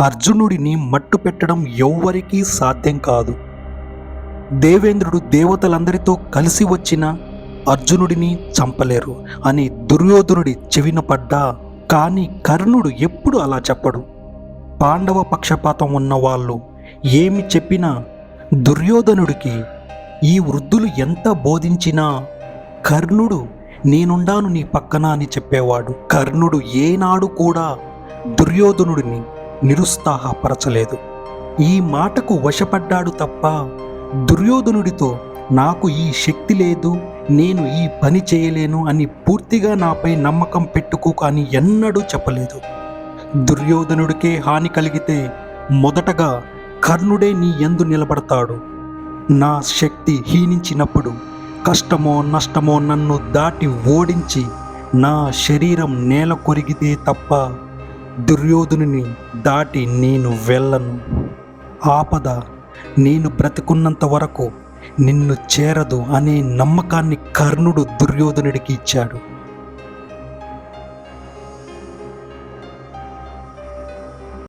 అర్జునుడిని మట్టు పెట్టడం ఎవ్వరికీ సాధ్యం కాదు. దేవేంద్రుడు దేవతలందరితో కలిసి వచ్చిన అర్జునుడిని చంపలేరు. అని దుర్యోధనుడి చెవిన పడ్డా. కానీ కర్ణుడు ఎప్పుడు అలా చెప్పడు. పాండవ పక్షపాతం ఉన్నవాళ్ళు ఏమి చెప్పినా దుర్యోధనుడికి ఈ వృద్ధులు ఎంత బోధించినా కర్ణుడు నేనుండాను నీ పక్కన అని చెప్పేవాడు. కర్ణుడు ఏనాడు కూడా దుర్యోధనుడిని నిరుత్సాహపరచలేదు. ఈ మాటకు వశపడ్డాడు తప్ప దుర్యోధనుడితో నాకు ఈ శక్తి లేదు నేను ఈ పని చేయలేను అని పూర్తిగా నాపై నమ్మకం పెట్టుకో అని ఎన్నడూ చెప్పలేదు. దుర్యోధనుడికే హాని కలిగితే మొదటగా కర్ణుడే నీ ఎందు నిలబడతాడు. నా శక్తి హీనించినప్పుడు కష్టమో నష్టమో నన్ను దాటి ఓడించి నా శరీరం నేల కొరిగితే తప్ప దుర్యోధనుని దాటి నేను వెళ్ళను. ఆపద నేను బ్రతికున్నంత వరకు నిన్ను చేరదు అనే నమ్మకాన్ని కర్ణుడు దుర్యోధనుడికి ఇచ్చాడు.